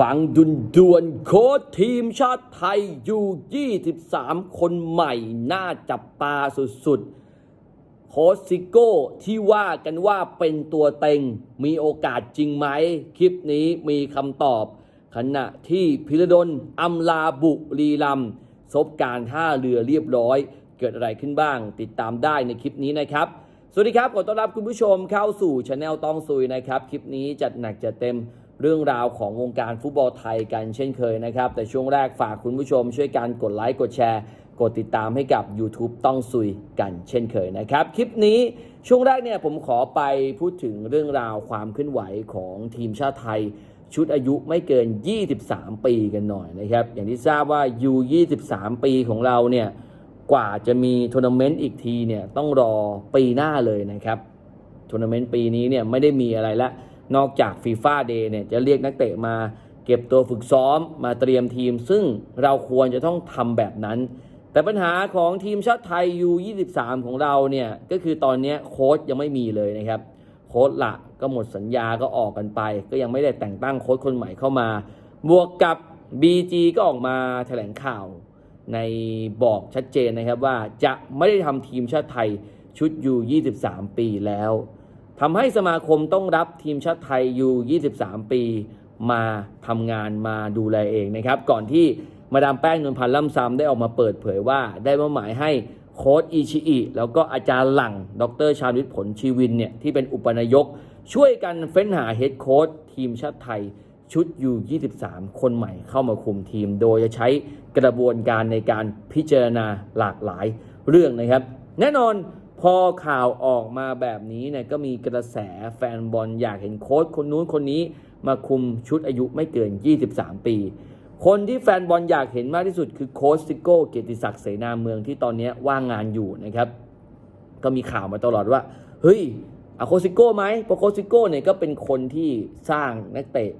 ฟังดุนดวนโค้ชทีมชาติไทยอยู่ 23 คนใหม่ น่าจับตาสุดๆ โค้ชซิโก้ที่ว่ากันว่าเป็นตัวเต็ง มีโอกาสจริงไหม คลิปนี้มีคำตอบ ขณะที่พิรดลอำลาบุรีรัมย์ซบการท่าเรือเรียบร้อย เกิดอะไรขึ้นบ้าง ติดตามได้ในคลิปนี้นะครับ สวัสดีครับ ขอต้อนรับคุณผู้ชมเข้าสู่ช anel ต้องซุยนะครับ คลิปนี้จัดหนักจัดเต็ม เรื่องราวของวงการฟุตบอลไทยกันเช่นเคยนะครับ แต่ช่วงแรกฝากคุณผู้ชมช่วยกันกดไลค์กดแชร์ กดติดตามให้กับ YouTube ต้องซุยกันเช่นเคยนะครับ คลิปนี้ช่วงแรกเนี่ยผมขอไปพูดถึงเรื่องราวความเคลื่อนไหวของทีมชาติไทย ชุดอายุไม่เกิน 23 ปีกันหน่อยนะครับ อย่างที่ทราบว่า U23 ปีของเราเนี่ยกว่าจะมีทัวร์นาเมนต์อีกทีเนี่ยต้องรอปีหน้าเลยนะครับทัวร์นาเมนต์ปีนี้เนี่ยไม่ได้มีอะไรละ นอกจากฟีฟ่าเดย์เนี่ยจะเรียกนักเตะมาเก็บตัวฝึกซ้อมมาเตรียมทีม ซึ่งเราควรจะต้องทำแบบนั้น แต่ปัญหาของทีมชาติไทย U23 ของเราเนี่ยก็คือตอนนี้โค้ชยังไม่มีเลยนะครับโค้ชละก็หมดสัญญาก็ออกกันไป ก็ยังไม่ได้แต่งตั้งโค้ชคนใหม่เข้ามา บวกกับ BG ก็ออกมาแถลงข่าวในบอกชัดเจนนะครับว่าจะไม่ได้ทำทีมชาติไทยชุดยู23 ปีแล้ว ทำให้สมาคมต้องรับทีมชาติไทยยู23 ปีมาทำงานมาดูแลเองนะครับ ก่อนที่มาดามแป้งนวลพันธ์ล่ำซ้ำได้ออกมาเปิดเผยว่าได้มอบหมายให้โค้ชอิชิอิแล้วก็อาจารย์หลัง ดรชาวิทย์ผลชีวินเนี่ยที่เป็นอุปนายก ช่วยกันเฟ้นหาเฮดโค้ชทีมชาติไทยชุดยู23 คนใหม่เข้ามาคุมทีม โดยจะใช้กระบวนการในการพิจารณาหลากหลายเรื่องนะครับ แน่นอน พอข่าวออกมาแบบนี้เนี่ยก็มีกระแสแฟนบอลอยากเห็นโค้ชคนนู้นคนนี้มาคุมชุดอายุไม่เกิน 23 ปี คนที่แฟนบอลอยากเห็นมากที่สุดคือโค้ชซิโก้เกียรติศักดิ์เสนาเมืองที่ตอนนี้ว่างงานอยู่นะครับ ก็มีข่าวมาตลอดว่า เฮ้ยเอาโคชซิโก้ไหมเพราะโคชซิโก้เนี่ยก็เป็นคนที่สร้างนักเตะ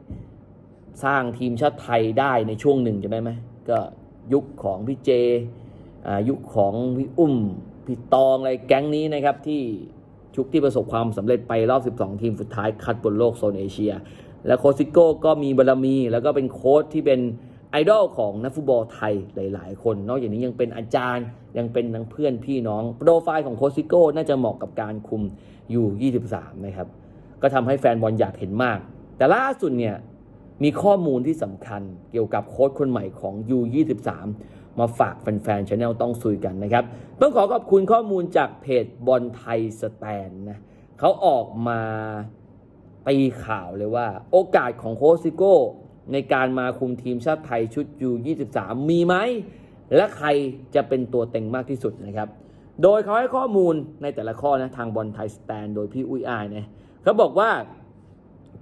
สร้างทีมชาติไทยได้ในช่วงหนึ่งจำได้ไหมก็ยุคของพี่เจอายุคของพี่อุ้ม พี่ตองอะไรแก๊งนี้นะครับที่ชุกที่ประสบความสำเร็จไปรอบ 12 ทีมสุดท้ายคัดบนโลกโซนเอเชีย และโคซิโก้ก็มีบารมี แล้วก็เป็นโค้ชที่เป็นไอดอลของนักฟุตบอลไทยหลาย ๆ คน นอกจากนี้ยังเป็นอาจารย์ยังเป็นทั้งเพื่อนพี่น้อง โปรไฟล์ของโคซิโก้น่าจะเหมาะกับการคุมอยู่ 23 นะครับ ก็ทำให้แฟนบอลอยากเห็นมาก แต่ล่าสุดเนี่ยมีข้อมูลที่สำคัญเกี่ยวกับโค้ชคนใหม่ของ U23 มาฝากแฟนๆช anel ต้องซุยกันนะครับ ต้องขอขอบคุณข้อมูลจากเพจบอลไทยสแตนนะเขาออกมาตีข่าวเลยว่า โอกาสของโค้ชซิโก้ ในการมาคุมทีมชาติไทยชุด U23 มีไหม และใครจะเป็นตัวเต็งมากที่สุดนะครับ โดยเขาให้ข้อมูลในแต่ละข้อนะทางบอลไทยสแตนโดยพี่อุ้ยอายนะเขาบอกว่า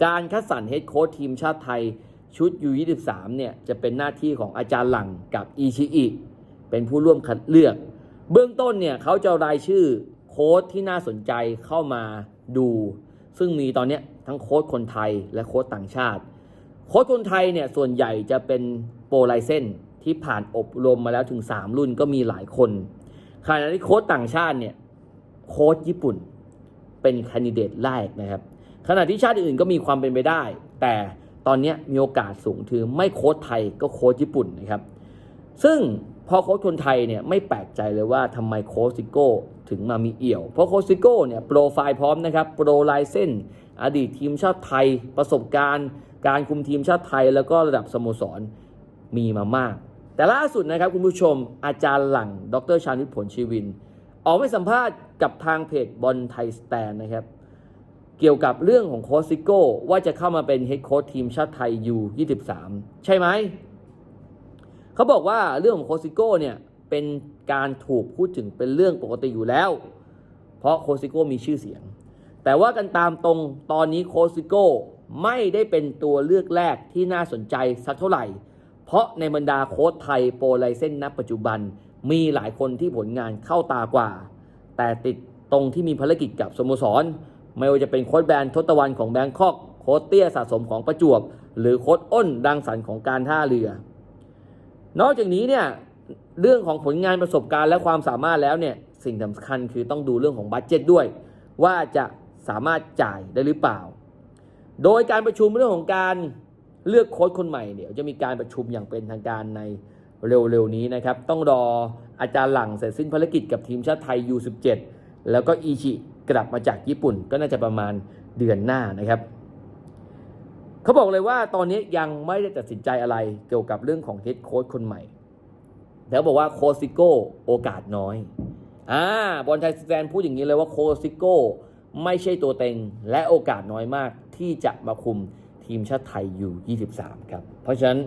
การคัดสรรเฮดโค้ชทีมชาติไทย ชุด U23 เนี่ยจะเป็นหน้าที่ของอาจารย์หลังกับอีชิอิเป็นผู้ร่วมคัดเลือก เบื้องต้นเนี่ยเขาจะรายชื่อโค้ชที่น่าสนใจเข้ามาดู ซึ่งมีตอนนี้ทั้งโค้ชคนไทยและโค้ชต่างชาติ โค้ชคนไทยเนี่ยส่วนใหญ่จะเป็นโปรไลเซนที่ผ่านอบรมมาแล้วถึง 3 รุ่นก็มีหลายคนขณะที่โค้ชต่างชาติเนี่ยโค้ชญี่ปุ่นเป็นคนดิเดตแรกนะครับขณะที่ชาติอื่นก็มีความเป็นไปได้ แต่ ตอนนี้มีโอกาสสูงคือไม่โค้ชไทยก็โค้ชญี่ปุ่นนะครับ ซึ่งพอโค้ชคนไทยเนี่ยไม่แปลกใจเลยว่าทำไมโค้ชซิโก้ถึงมามีเอี่ยว เพราะโค้ชซิโก้เนี่ยโปรไฟล์พร้อมนะครับโปรไลเซนอดีตทีมชาติไทย ประสบการณ์ การคุมทีมชาติไทย แล้วก็ระดับสโมสรมีมามาก แต่ล่าสุดนะครับคุณผู้ชมอาจารย์หลัง ดรชาญวิทย์ผลชีวิน ออกไปสัมภาษณ์กับทางเพจบอลไทยสแตนนะครับ เกี่ยวกับเรื่องของโค้ชซิโก้ว่าจะเข้ามาเป็นเฮดโค้ชทีมชาติไทยยู23 ใช่ไหม เขาบอกว่าเรื่องของโคชซิโก้เนี่ยเป็นการถูกพูดถึงเป็นเรื่องปกติอยู่แล้ว เพราะโคชซิโก้มีชื่อเสียง แต่ว่ากันตามตรงตอนนี้โคชซิโก้ไม่ได้เป็นตัวเลือกแรกที่น่าสนใจสักเท่าไหร่ เพราะในบรรดาโค้ชไทยโปรไลเซนณปัจจุบันมีหลายคนที่ผลงานเข้าตากว่า แต่ติดตรงที่มีภารกิจกับสโมสร ไม่ว่าจะเป็นโค้ชแบนทศตวรรณของแบงคอกโค้ชเตี้ยสะสมของประจวบ หรือโค้ชอ้นดังสรรของการท่าเรือ นอกจากนี้เนี่ยเรื่องของผลงานประสบการณ์และความสามารถแล้วเนี่ยสิ่งสำคัญคือต้องดูเรื่องของบัตเจ็ตด้วย ว่าจะสามารถจ่ายได้หรือเปล่า โดยการประชุมเรื่องของการเลือกโค้ชคนใหม่เดี๋ยวจะมีการประชุมอย่างเป็นทางการในเร็วๆนี้นะครับ ต้องรออาจารย์หลังเสร็จสิ้นภารกิจกับทีมชาติไทย U17 แล้วก็อีชิ กลับมาจากญี่ปุ่นก็น่าจะประมาณเดือนหน้านะครับเขาบอกเลยว่าตอนนี้ยังไม่ได้ตัดสินใจอะไรเกี่ยวกับเรื่องของเฮดโค้ชคนใหม่ แล้วบอกว่าโคซิโก้โอกาสน้อยอ่าบอลไทยสแตนพูดอย่างนี้เลยว่าโคซิโก้ไม่ใช่ตัวเต็ง และโอกาสน้อยมากที่จะมาคุมทีมชาติไทยอยู่ 23 ครับ เพราะฉะนั้น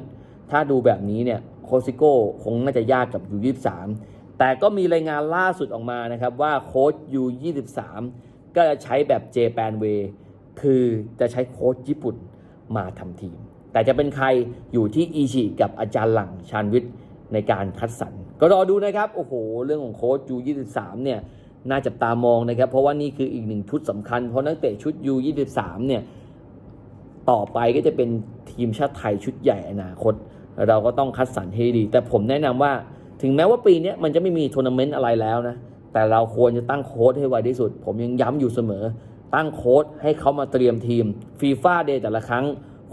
ถ้าดูแบบนี้เนี่ยโคซิโก้คงน่าจะยากกับยู23 แต่ก็มีรายงานล่าสุดออกมานะครับว่าโค้ชยู23 ก็จะใช้แบบเจแปนเวคือจะใช้โค้ชญี่ปุ่นมาทำทีม แต่จะเป็นใครอยู่ที่อีชิกับอาจารย์หลังชานวิทย์ในการคัดสรร ก็รอดูนะครับ โอ้โห เรื่องของโค้ชยู23 เนี่ยน่าจับตามองนะครับ เพราะว่านี่คืออีกหนึ่งชุดสำคัญ เพราะนักเตะชุดยู23 เนี่ยต่อไปก็จะเป็นทีมชาติไทยชุดใหญ่อนาคต เราก็ต้องคัดสรรให้ดี แต่ผมแนะนำว่า ถึงแม้ว่าปีนี้มันจะไม่มีทัวร์นาเมนต์อะไรแล้วนะ แต่เราควรจะตั้งโค้ชให้ไวที่สุด ผมยังย้ำอยู่เสมอ ตั้งโค้ชให้เขามาเตรียมทีมฟีฟ่าเดย์แต่ละครั้ง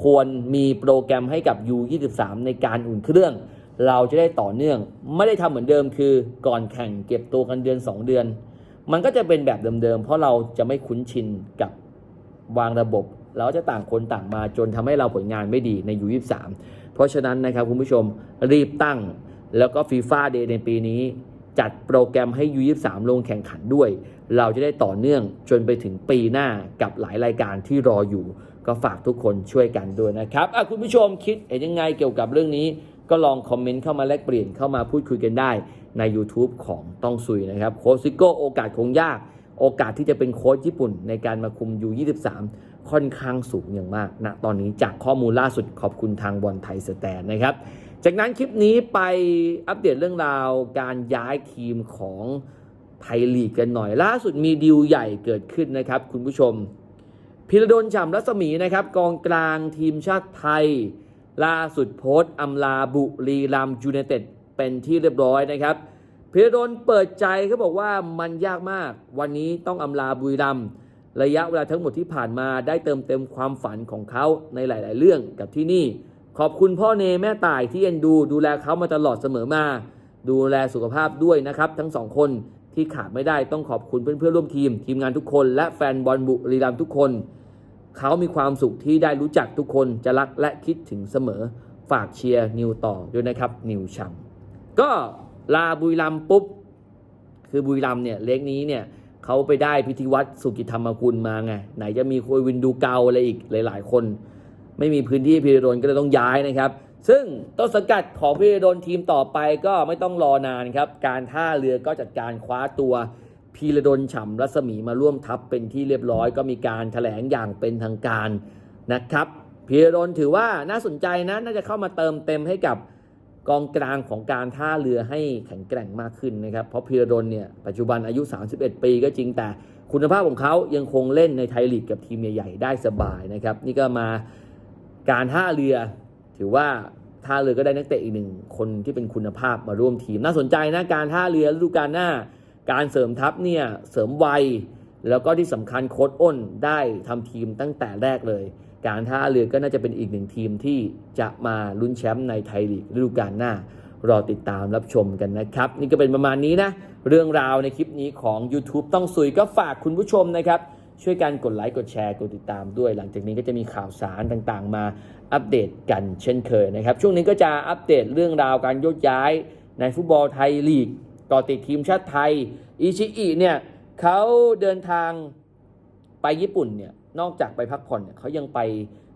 ควรมีโปรแกรมให้กับ U23 ในการอุ่นเครื่อง เราจะได้ต่อเนื่อง ไม่ได้ทำเหมือนเดิมคือก่อนแข่งเก็บตัวกันเดือน 2 เดือน มันก็จะเป็นแบบเดิมๆเพราะเราจะไม่คุ้นชินกับวางระบบเราจะต่างคนต่างมาจนทำให้เราผลงานไม่ดีใน U23 เพราะฉะนั้นนะครับคุณผู้ชมรีบตั้ง แล้วก็ฟีฟ่าเดย์ในปีนี้ จัดโปรแกรมให้ U23 ลงแข่งขันด้วย เราจะได้ต่อเนื่องจนไปถึงปีหน้ากับหลายรายการที่รออยู่ ก็ฝากทุกคนช่วยกันด้วยนะครับคุณผู้ชมคิดเห็นยังไงเกี่ยวกับเรื่องนี้ ก็ลองคอมเมนต์เข้ามาแลกเปลี่ยนเข้ามาพูดคุยกันได้ใน YouTube ของต้องซุยนะครับโค้ชซิโก้โอกาสคงยากโอกาสที่จะเป็นโค้ชญี่ปุ่นในการมาคุม U23 ค่อนข้างสูงอย่างมากณนะตอนนี้จากข้อมูลล่าสุดขอบคุณทางบอลไทยสแตนนะครับ จากนั้นคลิปนี้ไปอัปเดตเรื่องราวการย้ายทีมของไทยลีกกันหน่อย ล่าสุดมีดีลใหญ่เกิดขึ้นนะครับคุณผู้ชมพิรดลฉ่ำรัศมีนะครับกองกลางทีมชาติไทย ล่าสุดโพสต์อำลาบุรีรัมยูไนเต็ดเป็นที่เรียบร้อยนะครับพิรดลเปิดใจเขาบอกว่ามันยากมาก วันนี้ต้องอำลาบุรีรัมระยะเวลาทั้งหมดที่ผ่านมาได้เติมเต็มความฝันของเขาในหลาย ๆ เรื่องกับที่นี่ ขอบคุณพ่อเนแม่ต่ายที่เอ็นดูดูแลเขามาตลอดเสมอมา ดูแลสุขภาพด้วยนะครับ ทั้งสองคนที่ขาดไม่ได้ต้องขอบคุณเพื่อนๆร่วมทีม ทีมงานทุกคน และแฟนบอลบุรีรัมย์ทุกคน เขามีความสุขที่ได้รู้จักทุกคนจะรักและคิดถึงเสมอฝากเชียร์นิวต่อด้วยนะครับนิวชัมก็ลาบุรีรัมย์ปุ๊บคือบุรีรัมย์เนี่ยเล็กนี้เนี่ยเขาไปได้พิธีวัตรสุกิธรรมกุลมาไงไหนจะมีโคยวินดูเกาอะไรอีกหลาย ๆ คน ไม่มีพื้นที่พีระดนก็เลยต้องย้ายนะครับ ซึ่งต้นสังกัดของพีระดนทีมต่อไปก็ไม่ต้องรอนานครับ การท่าเรือก็จัดการคว้าตัวพีระดนฉ่ำรัศมีมาร่วมทัพเป็นที่เรียบร้อย ก็มีการถแถลงอย่างเป็นทางการนะครับพีระดนถือว่าน่าสนใจนะน่าจะเข้ามาเติมเต็มให้กับกองกลางของการท่าเรือให้แข็งแกร่งมากขึ้นนะครับ เพราะพีระดนเนี่ยปัจจุบันอายุ 31 ปีก็จริงแต่คุณภาพของเขายังคงเล่นในไทยลีกกับทีมใหญ่ๆได้สบายนะครับ นี่ก็มา การท่าเรือ ถือว่าท่าเรือก็ได้นักเตะอีกหนึ่งคนที่เป็นคุณภาพมาร่วมทีม น่าสนใจนะการท่าเรือฤดูกาลหน้า การเสริมทัพเนี่ยเสริมวัยแล้วก็ที่สำคัญโค้ดอ้นได้ทำทีมตั้งแต่แรกเลย การท่าเรือก็น่าจะเป็นอีกหนึ่งทีมที่จะมาลุ้นแชมป์ในไทยลีกฤดูกาลหน้ารอติดตามรับชมกันนะครับ นี่ก็เป็นประมาณนี้นะ เรื่องราวในคลิปนี้ของ YouTube ต้องซุยก็ฝากคุณผู้ชมนะครับ ช่วยกันกดไลค์กดแชร์กดติดตามด้วย หลังจากนี้ก็จะมีข่าวสารต่างๆ มาอัปเดตกันเช่นเคยนะครับ ช่วงนี้ก็จะอัปเดตเรื่องราวการโยกย้ายในฟุตบอลไทยลีกก่อติดทีมชาติไทยอิชิอิเนี่ยเขาเดินทางไปญี่ปุ่นเนี่ยนอกจากไปพักผ่อนเนี่ยเขายังไป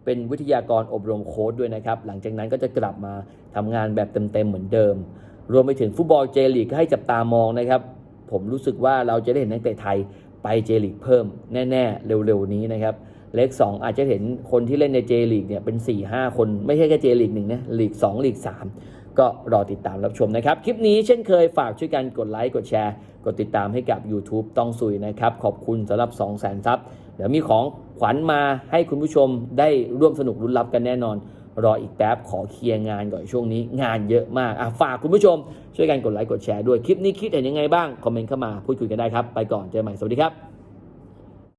เป็นวิทยากรอบรมโค้ดด้วยนะครับ หลังจากนั้นก็จะกลับมาทำงานแบบเต็มๆเหมือนเดิม รวมไปถึงฟุตบอลเจลีกก็ให้จับตามองนะครับ ผมรู้สึกว่าเราจะได้เห็นนักเตะไทย ไปเจลีกเพิ่มแน่ๆ เร็วๆ นี้นะครับเลข2องอาจจะเห็นคนที่เล่นในเจลีกเนี่ยเป็น 4-5 คน ไม่ใช่แค่เจลีกหนึ่งนะลีก2ลีก 3 ก็รอติดตามรับชมนะครับ คลิปนี้เช่นเคยฝากช่วยกันกดไลค์กดแชร์ กดติดตามให้กับ YouTube ต้องซุยนะครับ ขอบคุณสำหรับ 2 0 0 0 0 0ซับเดี๋ยวมีของขวัญมาให้คุณผู้ชมได้ร่วมสนุกรุ้นรับกันแน่นอน รออีกแป๊บขอเคลียร์งานก่อนช่วงนี้ งานเยอะมากอะฝากคุณผู้ชม ช่วยกันกดไลค์กดแชร์ด้วยคลิปนี้คิดเห็นยังไงบ้าง คอมเมนต์เข้ามาพูดคุยกันได้ครับ ไปก่อนเจอกันใหม่สวัสดีครับ